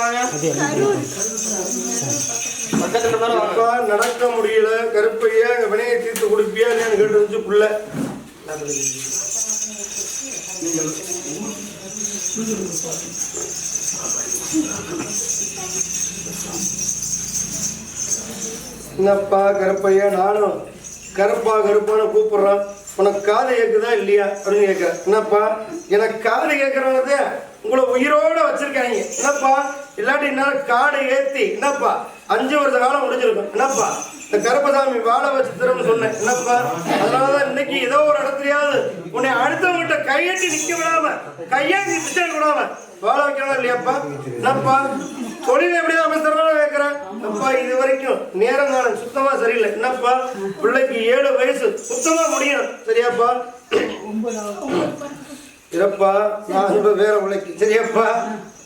வாங்க. அப்பா நடக்க முடியல. கருப்பையா எங்க வினையை தீர்த்து கொடுப்பியா கேட்டு இருந்துச்சு புள்ள. என்னப்பா கருப்பையா நானும். கருப்பா கருப்பான்னு கூப்பிடுறான். உனக்கு காது கேட்குதா இல்லையா? அப்படின்னு கேட்குறேன் என்னப்பா எனக்கு காது கேட்கறவனது உங்களை உயிரோடு வச்சிருக்காங்க. என்னப்பா இல்லாட்டி இன்னொரு காடை ஏற்றி என்னப்பா அஞ்சு வருஷ காலம் முடிஞ்சிருக்கும். என்னப்பா இந்த கருப்பசாமி வாழ வச்சு தரும்னு சொன்னேன். என்னப்பா அதனாலதான் இன்னைக்கு ஏதோ ஒரு இடத்துலயாவது உன்னை அடுத்தவங்கிட்ட கையெட்டி நிக்க விடாம கையாட்டி பிச்சை விடாம வாழ வைக்கணும் இல்லையாப்பா? என்னப்பா தொழில் எப்படி அமைச்சர் அப்பா இது வரைக்கும் நேரம் காலம் சுத்தமா சரியில்லை. என்னப்பா? பிள்ளைக்கு ஏழு வயசு. சுத்தமா முடியும். சரியாப்பா? இறப்பா நான் வேற உழைக்கு சரியாப்பா?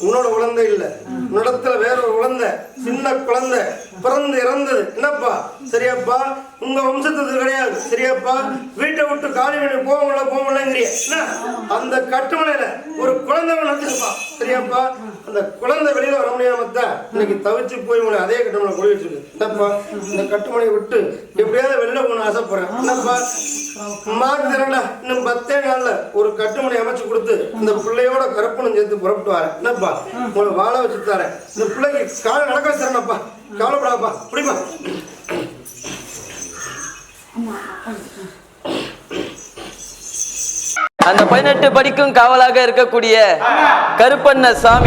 உன்னோட குழந்தை இல்ல. உன்னிடத்துல வேற ஒரு குழந்தை சின்ன குழந்தை பிறந்து இறந்தது. என்னப்பா? சரியாப்பா? உங்க வம்சத்துக்கு கிடையாது. சரியாப்பா? வீட்டை விட்டு காலி பண்ணி போக முடியல போக முடியலங்கிறிய என்ன? அந்த கட்டுமனையில ஒரு குழந்தை வச்சிருப்பா. சரியாப்பா? அந்த குழந்தை வெளியில வர முடியாம தான் இன்னைக்கு தவிச்சு போய் உங்களை அதே கட்டுமனை கொடி வச்சிருக்கு. என்னப்பா? இந்த கட்டுமனையை விட்டு எப்படியாவது வெளில போகணும்னு ஆசைப்படுறேன். என்னப்பா? மார்க் தரண்டா இன்னும் பத்தே நாள்ல ஒரு கட்டுமனை அமைச்சு கொடுத்து இந்த பிள்ளையோட கருப்பணம் சேர்த்து புறப்பட்டு வரேன் என்னப்பா? உங்களை வாழ வச்சு தரேன். இந்த பிள்ளைக்கு காலை நடக்க வச்சிடறேன்ப்பா கவலைப்படாப்பா புரியுமா? அந்த பதினெட்டு படிக்கும் காவலாக இருக்கக்கூடிய கருப்பண்ண சாமி.